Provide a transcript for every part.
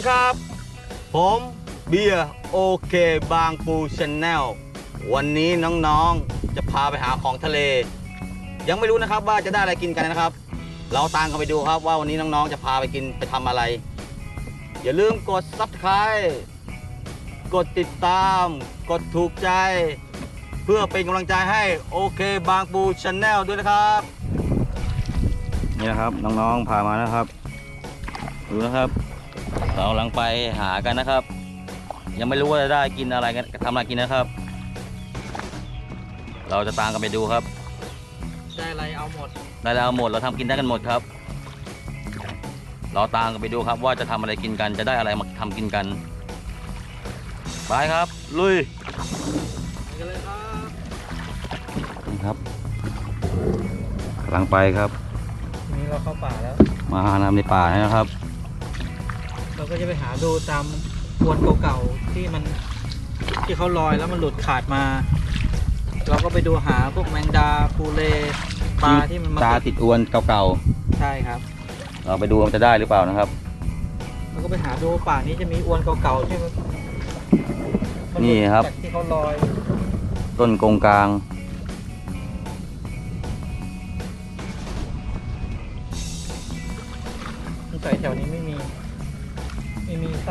ดีครับ ผมเบียร์โอเคบางปูชแนลวันนี้น้องๆจะพาไปหาของทะเล ยังไม่รู้นะครับว่าจะได้อะไรกินกันนะครับ เราตามกันไปดูครับว่าวันนี้น้องๆจะพาไปกินไปทำอะไร อย่าลืมกด subscribe กดติดตาม กดถูกใจ เพื่อเป็นกำลังใจให้โอเคบางปูชแนลด้วยนะครับ นี่นะครับน้องๆพามานะครับ ดูนะครับ เรากำลังไปหากันนะครับ ยังไม่รู้ว่าจะได้กินอะไรกันทำอะไรกินนะครับ เราจะตามกันไปดูครับ ได้อะไรเอาหมด ได้แล้วหมดเราทำกินได้กันหมดครับ เราตามกันไปดูครับ ว่าจะทำอะไรกินกันจะได้อะไรมาทำกินกันไปครับ ลุยไปกันเลยครับนี่ครับกำลังไปครับทีนี้เราเข้าป่าแล้ว มาหาน้ำในป่านะครับเรา ก็จะไปหาดูตามอวนเก่าๆที่มันที่เขาลอยแล้วมันหลุดขาดมา เราก็ไปดูหาพวกแมงดาปูเลปลาที่มันมาตาติดอวนเก่าใช่ครับ ๆเราไปดูว่าจะได้หรือเปล่านะครับ เราก็ไปหาดูป่านี้จะมีอวนเก่าๆที่มันมัหลุดนี่ครับ จากที่เขาลอยต้นกงกลางสงสัยแถวนี้ไม่มีไม่มีซ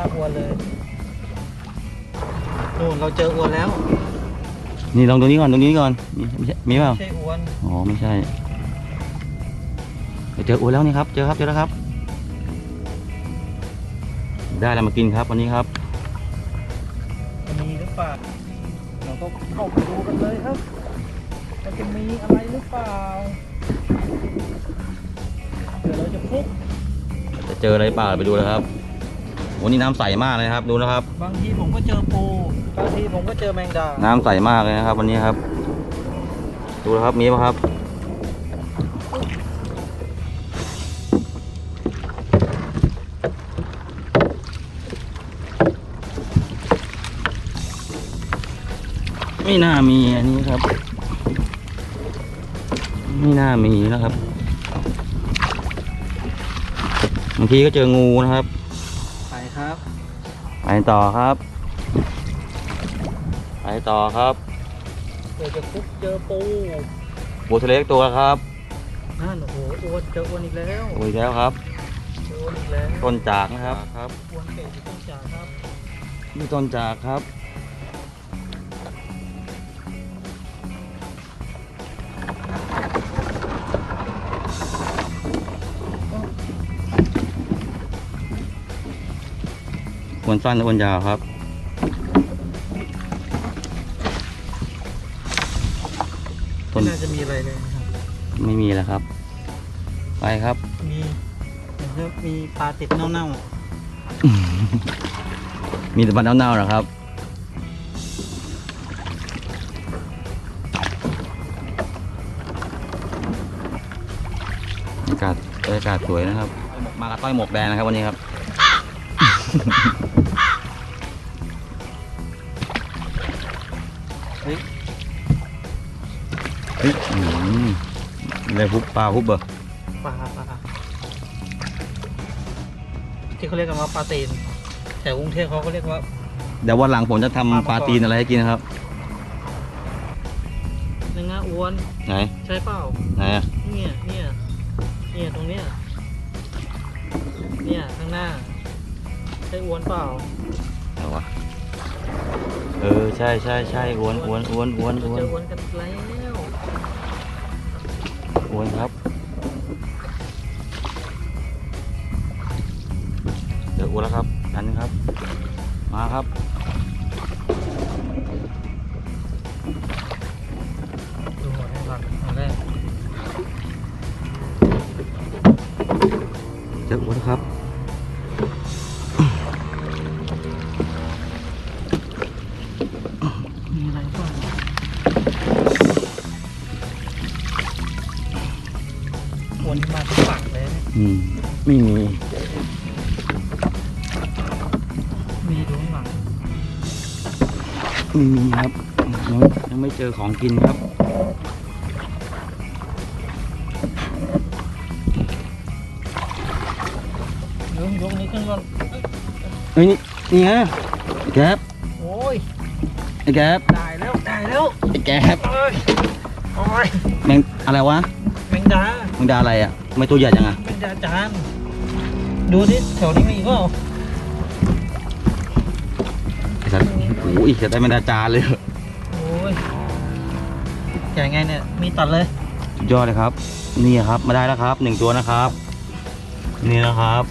ากอวนเลยนู่นเราเจออวนแล้วนี่ลองตรงนี้ก่อนตรงนี้ก่อนมีไม่ใช่มีเปล่าไม่ใช่อวนอ๋อไม่ใช่เจออวนแล้วนี่ครับ เจอครับเจอแล้วครับ ได้อะไรมากินครับวันนี้ครับจะมีหรือเปล่าเราก็เข้าไปดูกันเลยครับมันจะมีอะไรหรือเปล่าเดี๋ยวเราจะฟุกจะเจออะไรเปล่าไปดูเลยครับ วันนี้น้ำใสมากเลยนะครับ ดูนะครับ บางทีผมก็เจอปู บางทีผมก็เจอแมงดา น้ำใสมากเลยนะครับ วันนี้ครับ ดูนะครับมีป่ะครับ ไม่น่ามีอันนี้ครับ ไม่น่ามีนะครับบางทีก็เจองูนะครับไปครับไป ต่อครับ ไปต่อครับเดี๋ยวจะฟุกเจอปูปูทะเลอีกตัวครับนั่นโอ้โหอ้วนเจออ้วนอีกแล้วโอ้ยแล้วครับ เจออ้วนอีกแล้วต้นจากนะครับครับอ้วนเก่งที่ต้นจ่าครับนี่ต้นจากครับ วรสั้นหรือควรยาวครับ ต้ไม่นน่าจะมีอะไรเลยนะครับ ไม่มีแล้วครับ ไปครับ มีเห็นว่ามีปลาติดเน่ามีแต่บันเน่าๆนะครับบรรยากาศบรรยากาศสวยนะครับ มากับต้อยหมวกแดงนะครับวันนี้ครับ เฮ้ยอืมเลยฮุบปลาฮุบเหรอปลาปลาที่เขาเรียกกันว่าปลาตีน แต่กรุงเทพเขาก็เรียกว่า เดี๋ยววันหลังผมจะทำปปลาลามังกรตีนอะไรให้กินนะครับ เนื้ออ้วน ไหน ใช่เปล่า ไหนอะเนี่ย เนี่ย เนี่ย ตรงเนี้ย เนี่ย ข้างหน้า ใช่อ้วนเปล่า ไหนวะ เออ ใช่ใช่ใช่อ้วนอ้วนอ้วนอ้วนอ้วเจนออ้วนกันแล้วอ้ วนครับเจออ้วนแล้วครับอันนี้ครับ มาครับ ไม่มีครับยังยังไม่เจอของกินครับ ยกยกนี้ขึ้นก่อนฮ้ยนี่นี่ไงไอ้แก๊บโอ้ยไอ้แก๊บได้แล้วได้แล้วไอ้แก๊บเอ้ยโอ้ยแมงอะไรวะแมงดาแมงดาอะไรอะทำไมตัวใหญ่จังอะแมงดาจานดูดิแถวนี้มีอีก โอ้ยจะได้แมงดาจานเลยโอ้ยแกะไงเนี่ยมีตัดเลย สุดยอดเลยครับ นี่ครับมาได้แล้วครับหนึ่งตัวนะครับ นี่นะครับ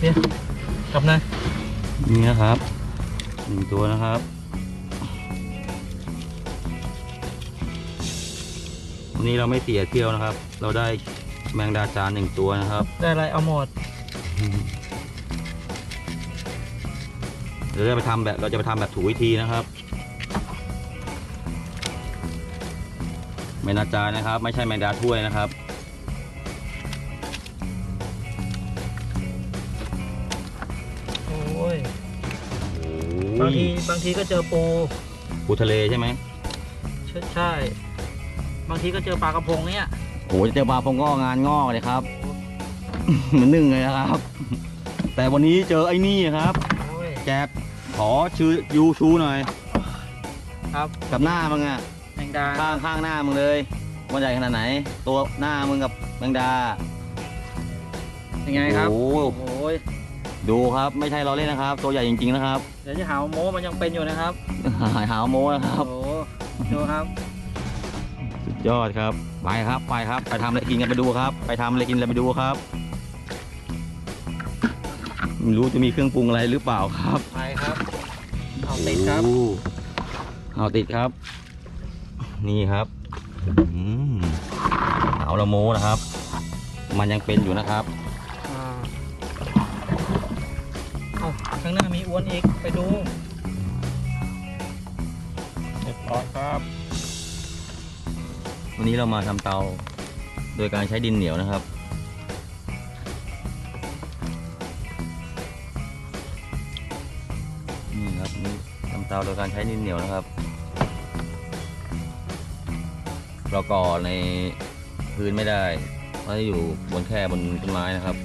เนี่ยกลับนะนี่นะครับหนึ่งตัวนะครับ วันนี้เราไม่เสียเที่ยวนะครับ เราได้แมงดาจานหนึ่งตัวนะครับ ได้อะไรเอาหมด เดี๋ยวเราจะไปทำแบบเราจะไปทำแบบถูกวิธีนะครับ แมงดาจานนะครับ ไม่ใช่แมงดาถ้วยนะครับโอ้ยโอ้บางยทีบางทีก็เจอปูปูทะเลใช่ไหมใช่ใช่ บางทีก็เจอปลากระพงเนี่ยโอ้โหเจอปลาพงงอกงานงอกเลยครับ เหมือนนึ่งเลยนะครับ แต่วันนี้เจอไอ้นี่ครับ โอ้ยแจ๊บข อชื่อยูชูหน่อย ครับกับหน้ามึงอะแมงดาข้างข้างหน้ามึงเลยว่าใหญ่ขนาดไหน ตัวหน้ามึงกับแมงดายังไงครับโอ้โหโอ้ยดูครับไม่ใช่เราเล่นนะครับ ตัวใหญ่จริงๆนะครับเดี๋ยวจะหาว่าโม้มันยังเป็นอยู่นะครับหายหาวโมนะครับโอ้โหดูครับสุดยอดครับไปครับไปครับ ไปทำอะไรกินกันไปดูครับ ไปทำอะไรกินกันไปดูครับไม่รู้จะมีเครื่องปรุงอะไรหรือเปล่าครับไปครับ เอาติดครับ โอ้เอาติดครับ นี่ครับอืมเอาละโมนะครับ มันยังเป็นอยู่นะครับอ่าเอาข้างหน้ามีอ้วนอีก ไปดูเรียบร้อยครับ วันนี้เรามาทำเตาโดยการใช้ดินเหนียวนะครับ ตาโดยการใช้ดินเหนียวนะครับ เราก่อในพื้นไม่ได้เพราะอยู่บนแค่บนต้นไม้นะครับ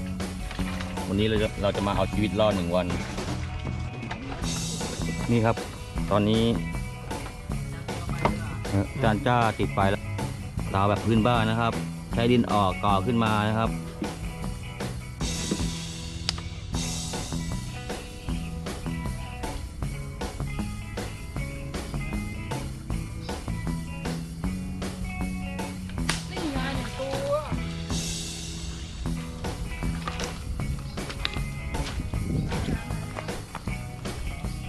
วันนี้เราจะเราจะมาเอาชีวิตรอดหนึ่งวัน นี่ครับ ตอนนี้จานจ้าติดไฟแล้วเตาแบบพื้นบ้านนะครับ ใช้ดินออกก่อขึ้นมานะครับ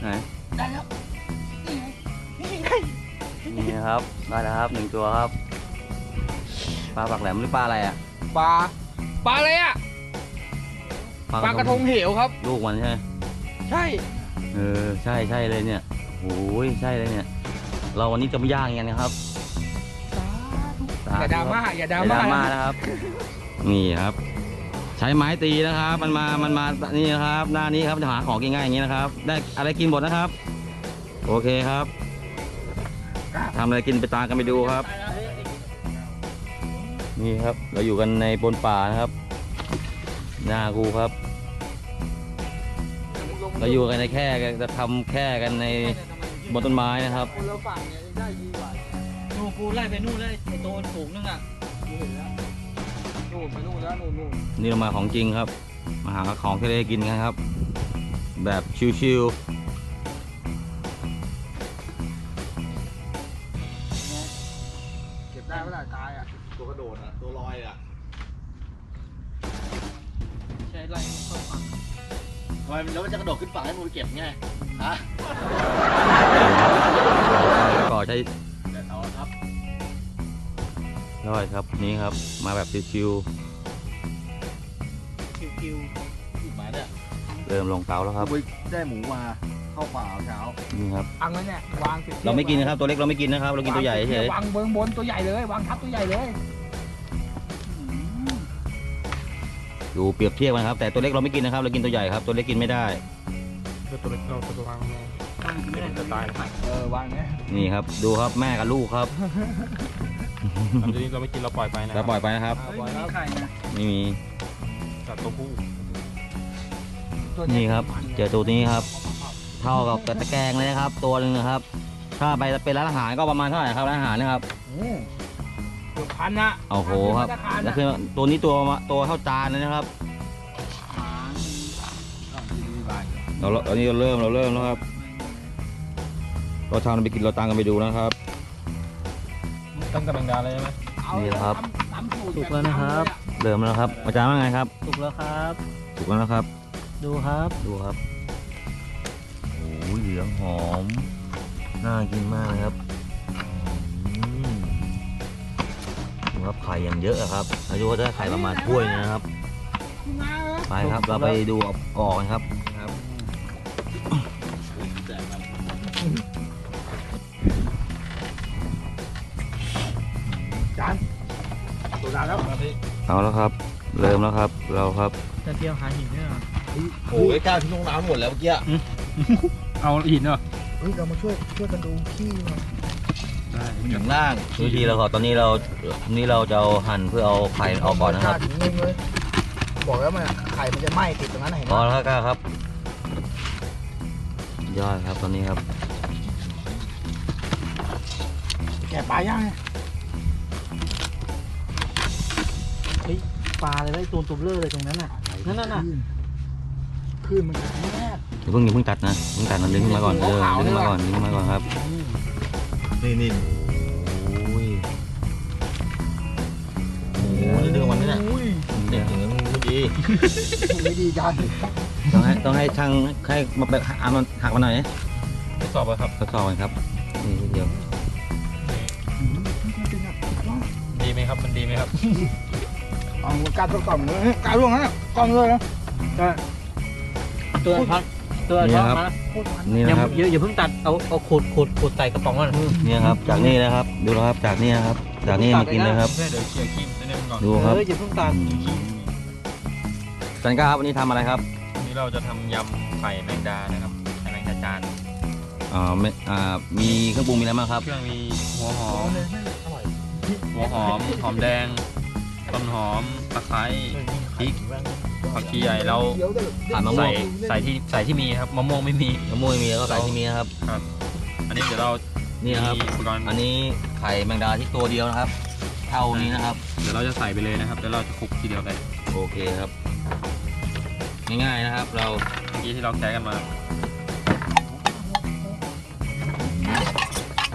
ไหนได้แล้วนี่ไงนี่ไงนี่นะครับได้แล้วครับหนึ่งตัวครับปลาปากแหลมหรือปลาอะไรอะปลาปลาอะไรอะปลากระทงเหวครับ ลูกมันใช่ไหมใช่เออใช่ใช่เลยเนี่ยโอ้ยใช่เลยเนี่ย เราวันนี้จะมาย่างกันนะครับอย่าดราม่าอย่าดราอย่าดม่าราม่านะครับ นี่ครับ ใช้ไม้ตีนะครับ มันมา มันมา นี่นะครับ หน้านี้ครับจะหาของกินง่ายอย่างนี้นะครับ ได้อะไรกินหมดนะครับ โอเคครับทำอะไรกินไปตามกันไปดูครับ นี่ครับ เราอยู่กันในบนป่านะครับ หน้ากูครับ เราอยู่กันในแค่กันจะทำแค่กันในบนต้นไม้นะครับคนละฝั่งเนี่ยได้ดีกว่านู่นกูไล่ไปนู่นเลยไอ้ตัวสูงนึงอะดูเห็ นแล้วนู่นไปนู่นแล้วนู่นนู่นนี่เรามาของจริงครับ มาหาของทะเลกินกันครับ แบบชิวเก็บได้เมื่อไหร่ตายอะๆตัวกระโดดอะตัวลอยอะใช้ไล่เข้าฝั่งทำไมแล้วมันจะกระโดดขึ้นฝั่งให้มึงไปเก็บไงฮะก่อใช้ ลอยครับนี่ครับมาแบบชิวคิวอีกไหมเนี่ยๆเริ่มลงเตาแล้วครับไปได้หมูมาเข้าป่าเอาเช้า นี่ครับ อังนั้นเนี่ยวางสิบเราไม่กินนะครับ ตัวเล็กเราไม่กินนะครับ เรากินตัวใหญ่เฉย วางเบื้องบนตัวใหญ่เลยวางทับตัวใหญ่เลยดูเปรียบเทียบกันครับ แต่ตัวเล็กเราไม่กินนะครับ เรากินตัวใหญ่ครับ ตัวเล็กกินไม่ได้ตัวเล็กเราตัววางไม่ได้จะตาย เออวางเนี่ยนี่ครับ ดูครับแม่กับลูกครับ อันนี้เราไม่กินเราปล่อยไปนะคแล้รัวบปล่อยไปนะครับเฮ้ยมีไข่นะไม่มี สัตว์ตัวผู้นี่ครับ เจอตัวนี้ครับ เท่ากับตะแกรงเลยนะครับ ตัวหนึ่งนะครับ ถ้าไปเป็นร้านอาหารก็ประมาณเท่าไหร่ครับร้านอาหารเนะครับเกือบพันนะโอ้โหครับแล้วคือตัวนี้ตัวมาตัวเท่าจานเลยนะครับเราเราตอนนี้เราเริ่มเราเริ่มแล้วครับเราทางไปกินเราตังกันไปดูนะครับ ตั้งแต่แมงดาเลยใช่ไหมนี่นะครับสุกแล้วนะครับเริ่มแล้วครับอาจารย์ว่าไงครับสุกแล้วครับถูกแล้วนะครับ ดูครับดูครับโอ้ยเหลืองหอมน่ากินมากเลยครับอืมดูครับไข่อย่างเยอะอะครับ อายุก็ได้ไข่ประมาณถ้วยหนึงนะครับไปครับเราไปดูออกกันครับ เอาแล้วครับ เริ่มแล้วครับ เราครับจะเที่ยวหาหินด้วยเหรอโอ้ยกล้าทิ้งลงน้ำหมดแล้วเมื่อกี้เอาหินเหรอเฮ้ยเรามาช่วยช่วยกันดูขี้หน่อยถึงล่างวิธีเราขอตอนนี้เรานี่เราจะเอาหั่นเพื่อเอาไข่ออกก่อนนะครับถึงเงินเลยบอกแล้วมันไข่มันจะไหม้ติดตรงนั้นเห็นพไหอมแล้วครับ ยอดครับตอนนี้ครับ แกะปลาย่างไง ปลาเลยได้ตัวตุ่มเลอะเลยตรงนั้นน่ะ นั่นน่ะน่ะคลื่นมันกระแทกอย่าเพิ่งอย่าเพิ่งตัดนะเพิ่งตัดนะดึงขึ้นมาก่อนเออดึงขึ้นมาก่อนดึงขึ้นมาก่อนครับนี่นี่โอ้ยโอ้โหนี่ดึงมันนี่น่ะอุ้ยเด็กอย่างนี้มันไม่ดีไม่ดีจังต้องให้ต้องให้ช่างให้มาแบบอามันหักมาหน่อยนะทดสอบเลยครับทดสอบกันครับนี่นิดเดียวดีไหมครับมันดีไหมครับ เอาการตัวกล่องเลยการร่วงนั้นกล่องเลยนะตัวพักตัวพักมาโคตรมันนี่อย่านะครับอย่าอย่าเพิ่งตัดเอาเอาขูดขูดขูดใส่กระป๋องก่อนนี่ครับ จากนี่นะครับ ดูแล้วครับจากนี่นะครับ จากนี่มากินเลยครับ เดี๋ยวเคลียร์ครีมนิดนึงก่อนดูครับเอออย่าเพิ่งตัดจันก้าครับวันนี้ทำอะไรครับวันนี้เราจะทำยำไข่แมงดานะครับไข่แมงดาจานอ่าไม่อ่ามีเครื่องปรุงมีอะไรบ้างครับ เครื่องมีหัวหอมเลยไม่อร่อยหัวหอมหอมแดง ต้นหอมตะไคร้พริกผักชีใหญ่เราเดี๋ยวเดี๋ยวผ่านมะม่วใส่งใส่ที่ใส่ที่มีครับมะม่วงไม่มีมะม่วงไม่มีแล้วก็ใส่ที่มีนะครับ อันนี้เดี๋ยวเรานี่นะครับมีอุปกรณ์อันนี้ไข่แมงดาที่ตัวเดียวนะครับเท่านี้นะครับ เดี๋ยวเราจะใส่ไปเลยนะครับเดี๋ยวเราจะคลุกทีเดียวเลยโอเคครับ ง่ายๆนะครับ เราเมื่อกี้ที่เราแคะกันมา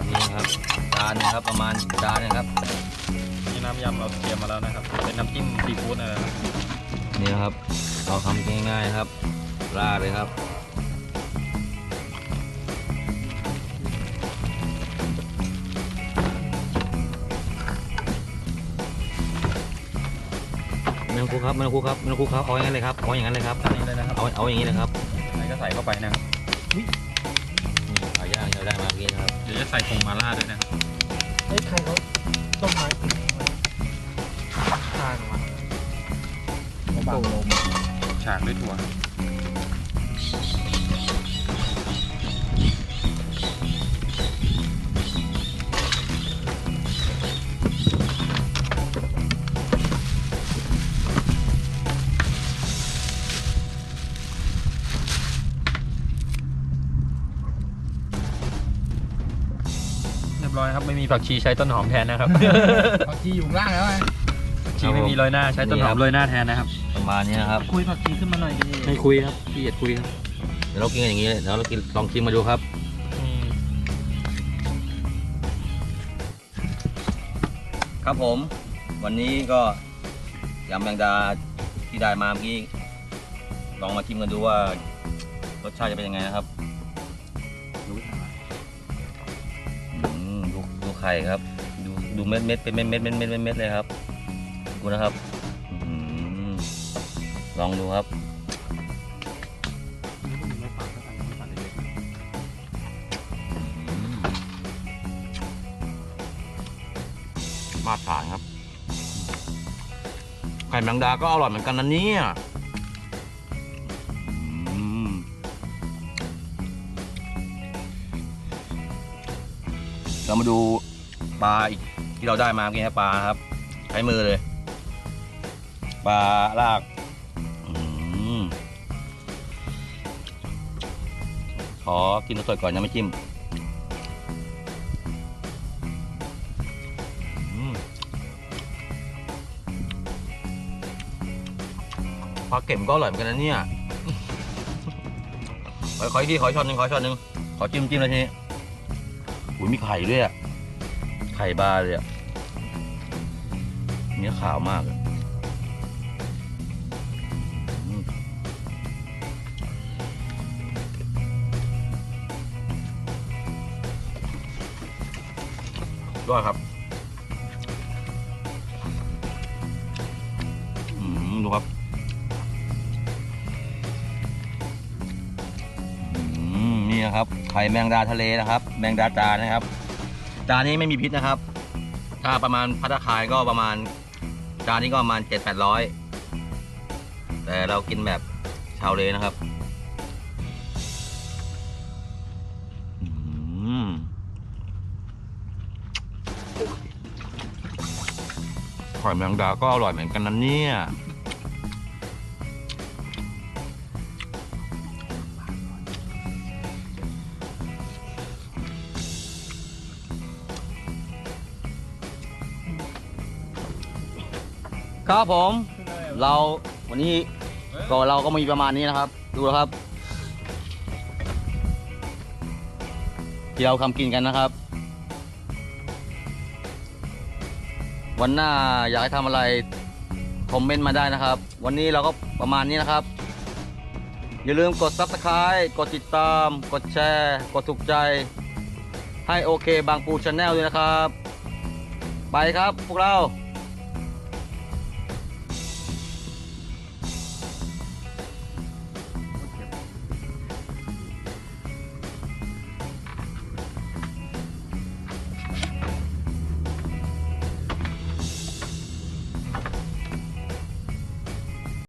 นี่นะครับจานนะครับประมาณจานนะครับ นี่น้ำยำเราเตรียมมาแล้วนะครับ เป็นน้ำจิ้มซีฟู้ดนะครับนี่นะครับเราทำง่ายๆนะครับราดเลยครับไม่ต้องคลุกครับไม่ต้องคลุกครับไม่ต้องคลุกครับเอาอย่างนั้นเลยครับเอาอย่างนั้นเลยครับอันนี้เลยนะครับเอาเอาอย่างนี้เลยครับไหนก็ใส่เข้าไปนะครับนี่ปลาย่างที่เราได้มาเมื่อกี้นะครับเดี๋ยวจะใส่ผงมาล่าด้วยนะครับ เอ้ยใครเขาต้มไม้ บางลมฉากด้วยถั่วเรียบร้อยครับไม่มีผักชีใช้ต้นหอมแทนนะครับ บางทีอยู่ข้างล่างแล้วไงผักชีไม่มีโรยหน้าใช้ต้นหอมโรยหน้าแทนนะครับ ประมาณนี้นะครับ คุยผักชีขึ้นมาหน่อยดิไม่คุยครับพี่เอียดคุยครับเดี๋ยวเรากินกันอย่างนี้เลยเดี๋ยวเรากินลองชิมมาดูครับครับผม วันนี้ก็ยำแมงดาที่ได้มาเมื่อกี้ลองมาชิมกันดูว่ารสชาติจะเป็นยังไงนะครับอืมดูดูไข่ครับ ดูดูเม็ดเม็ดเป็นเม็ดเม็ดเม็ดเม็ดเม็ดเม็ดเลยครับดูนะครับอืม ลองดูครับมาตรฐานครับ ไข่แมงดาก็อร่อยเหมือนกันนะเนี่ยเรามาดูปลาอีกที่เราได้มาเมื่อกี้ครับปลาครับ ใช้มือเลย ปลาลาก ขอกินสดๆก่อนยังไม่จิ้มปลาเข็มก็อร่อยเหมือนกันนะเนี่ยขอขออีกทีขอช้อนหนึ่งขอช้อนหนึ่งขอจิ้มจิ้มเลยทีนี้อุ้ยมีไข่ด้วยอะไข่บาเลยอะเนื้อขาวมากอะ ยอดครับดูครับอืมนี่นะครับ ไข่แมงดาทะเลนะครับ แมงดาจานนะครับ จานนี้ไม่มีพิษนะครับ ถ้าประมาณพัตคารก็ประมาณ จานนี้ก็ประมาณเจ็ดแปดร้อย แต่เรากินแบบชาวเลนะครับ ไข่แมงดาก็อร่อยเหมือนกันนะเนี่ยครับผม เราวันนี้ก็เราก็มีประมาณนี้นะครับ ดูนะครับ ที่เราทำกินกันนะครับ วันหน้าอยากให้ทำอะไรคอมเมนต์มาได้นะครับ วันนี้เราก็ประมาณนี้นะครับ อย่าลืมกด subscribe กดติดตาม กดแชร์ กดถูกใจ ให้โอเคบางปูชาแนลด้วยนะครับ ไปครับพวกเรา